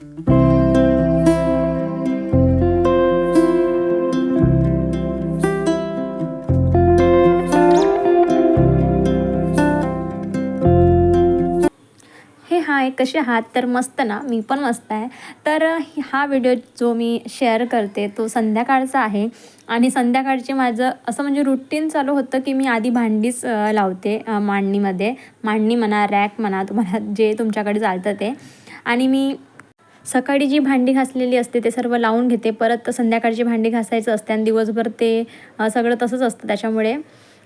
हे हाय कसे आहात? तर मस्त ना? मी पण मस्त आहे. तर हा व्हिडिओ जो मी शेअर करते तो संध्याकाळचा आहे. आणि संध्याकाळचे माझं असं म्हणजे रुटीन चालू होतं की मी आधी भांडीच लावते मांडणीमध्ये. मांडणी म्हणा रॅक म्हणा तुम्हाला जे तुमच्याकडे चालतं ते. आणि मी सकाळी जी भांडी घासलेली असते ते सर्व लावून घेते. परत संध्याकाळची भांडी घासायचं असते आणि दिवसभर ते सगळं तसंच असतं त्याच्यामुळे.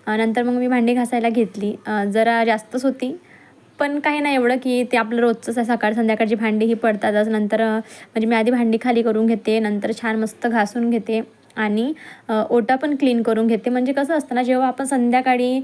नंतर मग मी भांडी घासायला घेतली. जरा जास्तच होती. पण काही नाही एवढं की ते आपलं रोजचं आहे सकाळ संध्याकाळची भांडी ही पडतातच. नंतर म्हणजे मी आधी भांडी खाली करून घेते. नंतर छान मस्त घासून घेते. आणि ओटा पण क्लीन करून घेते. म्हणजे कसं असतं ना जेव्हा आपण संध्याकाळी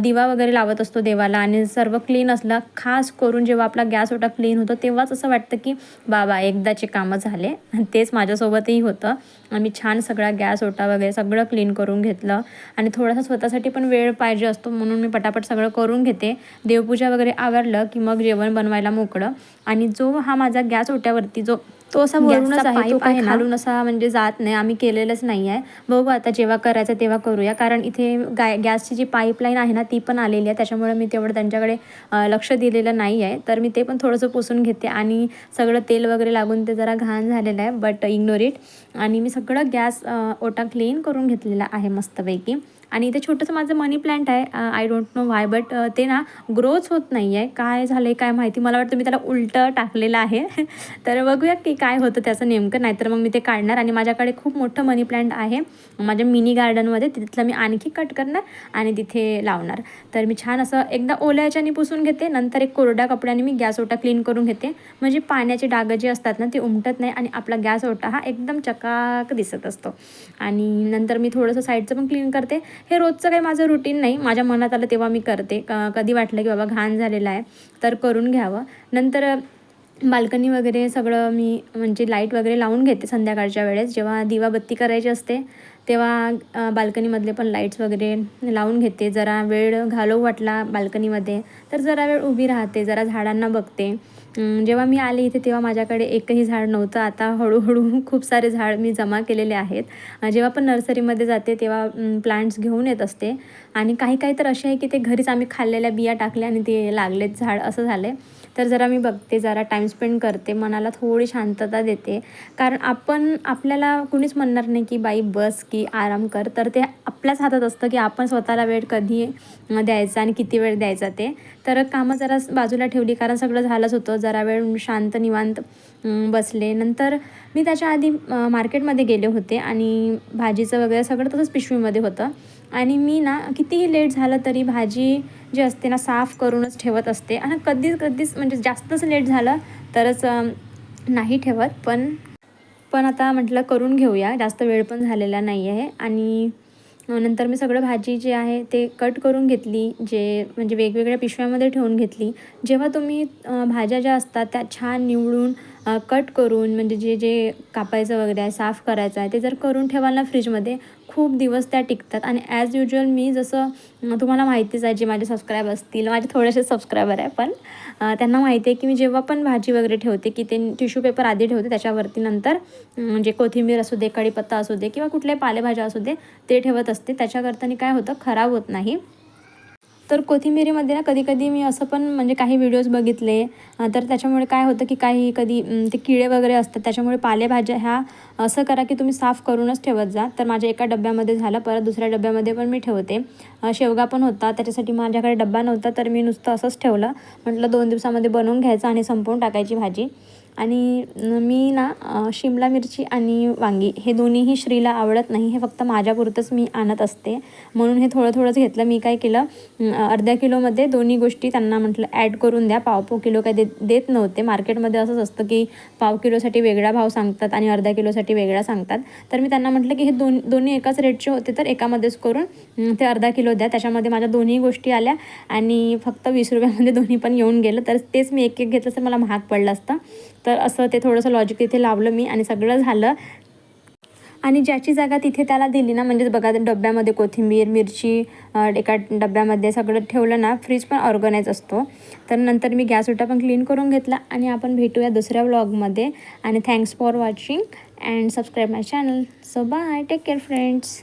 दिवा वगैरे लावत असतो देवाला आणि सर्व क्लीन असलं खास करून जेव्हा आपला गॅस ओटा क्लीन होतो तेव्हाच असं वाटतं की बाबा एकदाचे कामं झाले. आणि तेच माझ्यासोबतही होतं. आम्ही छान सगळा गॅस ओटा वगैरे सगळं क्लीन करून घेतलं. आणि थोडासा स्वतःसाठी पण वेळ पाहिजे असतो म्हणून मी पटापट सगळं करून घेते. देवपूजा वगैरे आवरलं की मग जेवण बनवायला मोकळं. आणि जो हा माझा गॅस ओट्यावरती जो तो असा वरूनच आहे तो काही? खालून असा म्हणजे जात नाही आम्ही केलेलंच नाही आहे. बघू आता जेव्हा करायचं तेव्हा करूया कारण इथे गाय गॅसची जी पाईपलाईन आहे ना ती पण आलेली आहे. त्याच्यामुळे मी तेवढं त्यांच्याकडे लक्ष दिलेलं नाही आहे. तर मी ते पण थोडंसं पुसून घेते आणि सगळं तेल वगैरे लागून ते जरा घाण झालेलं आहे बट इग्नोर इट आणि मी सगळं गॅस ओटा क्लीन करून घेतलेला आहे मस्तपैकी. आणि इथे छोटंसं माझं मनी प्लांट आहे. I don't know why but ते ना ग्रोच होत नाही आहे काय झालं आहे काय माहिती? मला वाटतं मी त्याला उलटं टाकलेलं आहे. तर बघूया की काय होतं त्याचं नेमकं. नाहीतर मग मी ते काढणार. आणि माझ्याकडे खूप मोठं मनी प्लांट आहे. माझ्या मिनी गार्डनमध्ये तिथलं मी आणखी कट करणार आणि तिथे लावणार. तर मी छान असं एकदा ओल्या याच्याने पुसून घेते. नंतर एक कोरड्या कपड्याने मी गॅस ओटा क्लीन करून घेते. म्हणजे पाण्याचे डाग जे असतात ना ते उमटत नाही आणि आपला गॅस ओटा हा एकदम चकाक दिसत असतो. आणि नंतर मी थोडंसं साईडचं पण क्लीन करते. हे रोजचं काही माझं रुटीन नाही. माझ्या मनात आलं तेव्हा मी करते. कधी वाटलं की बाबा घाण झालेला आहे तर करून घ्यावं. नंतर बाल्कनी वगैरे सगळं मी म्हणजे लाइट वगैरे लावून घेते संध्याकाळच्या वेळेस. जेव्हा दिवाबत्ती करायची असते तेव्हा बाल्कनीमधले पण लाईट्स वगैरे लावून घेते. जरा वेळ घालवू वाटला बाल्कनीमध्ये तर जरा वेळ उभी राहते जरा झाडांना बघते. जेव्हा मी आले इथे तेव्हा माझ्याकडे एकही झाड नव्हतं. आता हळूहळू खूप सारे झाड मी जमा केलेले आहेत. जेव्हा पण नर्सरीमध्ये जाते तेव्हा प्लांट्स घेऊन येत असते. आणि काही काही तर असे आहे की ते घरीच आम्ही खाल्लेल्या बिया टाकल्या आणि ते लागलेत झाड असं झालं आहे तर जरा मी बघते जरा टाईम स्पेंड करते. मनाला थोडी शांतता देते. कारण आपण आपल्याला कुणीच म्हणणार नाही की बाई बस की आराम कर. तर ते आपल्याच हातात असतं की आपण स्वतःला वेळ कधी द्यायचा आणि किती वेळ द्यायचा ते. तर कामं जरा बाजूला ठेवली कारण सगळं झालंच होतं. जरा वेळ शांत निवांत बसले. नंतर मी त्याच्या आधी मार्केटमध्ये गेले होते आणि भाजीचं वगैरे सगळं तसंच पिशवीमध्ये होतं. आणि मी ना कितीही लेट झालं तरी भाजी जी असते ना साफ करूनच ठेवत असते. आणि कधीच कधीच म्हणजे जास्तच लेट झालं तरच नाही ठेवत. पण पण आता म्हटलं करून घेऊया. जास्त वेळ पण झालेला नाही आहे आणि नंतर मी सगळं भाजी जे आहे ते कट करून घेतली जे म्हणजे वेगवेगळ्या पिशव्यामध्ये ठेवून घेतली. जेव्हा तुम्ही भाज्या ज्या असतात त्या छान निवडून कट करून म्हणजे जे जे कापायचं वगैरे आहे साफ करायचं आहे ते जर करून ठेवाल ना फ्रीजमध्ये खूप दिवस त्या टिकतात. आणि ॲज युजल मी जसं तुम्हाला माहितीच आहे जे माझे सबस्क्राईब असतील माझे थोडेसे सबस्क्रायबर आहे पण त्यांना माहिती आहे की मी जेव्हा पण भाजी वगैरे ठेवते की ते टिश्यू पेपर आधी ठेवते त्याच्यावरती नंतर म्हणजे कोथिंबीर असू दे कढीपत्ता असू दे किंवा कुठल्याही पालेभाज्या असू दे ते ठेवत असते. त्याच्याकरतानी काय होतं? खराब होत नाही. तर कोथिंबिरीमध्ये ना कधी कधी मी असं पण म्हणजे काही व्हिडिओज बघितले. तर त्याच्यामुळे काय होतं की काही कधी ते किडे वगैरे असतात त्याच्यामुळे पालेभाज्या ह्या असं करा की तुम्ही साफ करूनच ठेवत जा. तर माझ्या एका डब्यामध्ये झालं परत दुसऱ्या डब्यामध्ये पण मी ठेवते. शेवगा पण होता त्याच्यासाठी माझ्याकडे डब्बा नव्हता तर मी नुसतं असंच ठेवलं. म्हटलं दोन दिवसामध्ये बनवून घ्यायचं आणि संपवून टाकायची भाजी. आणि मी ना शिमला मिरची आणि वांगी हे दोन्हीही श्रीला आवडत नाही. हे फक्त माझ्यापुरतंच मी आणत असते. म्हणून हे थोडं थोडंच घेतलं. मी काय केलं अर्ध्या किलोमध्ये दोन्ही गोष्टी त्यांना म्हटलं ॲड करून द्या. पाव पाव किलो काय दे देत नव्हते. मार्केटमध्ये असंच असतं की पाव किलोसाठी वेगळा भाव सांगतात आणि अर्ध्या किलोसाठी वेगळा सांगतात. तर मी त्यांना म्हटलं की हे दोन दोन्ही एकाच रेटचे होते तर एकामध्येच करून ते अर्धा किलो द्या. त्याच्यामध्ये माझ्या दोन्ही गोष्टी आल्या आणि फक्त वीस रुपयामध्ये दोन्ही पण येऊन गेलं. तर तेच मी एक एक घेतलं तर मला महाग पडलं असतं. तर असं ते थोडंसं लॉजिक तिथे लावलं मी आणि सगळं झालं. आणि ज्याची जागा तिथे त्याला दिली ना म्हणजे बघा डब्यामध्ये कोथिंबीर मिरची एका डब्यामध्ये सगळं ठेवलं ना फ्रीज पण ऑर्गनाईज असतो. तर नंतर मी गॅस उठा पण क्लीन करून घेतला आणि आपण भेटूया दुसऱ्या व्लॉगमध्ये आणि thanks for watching and subscribe my channel so bye take care friends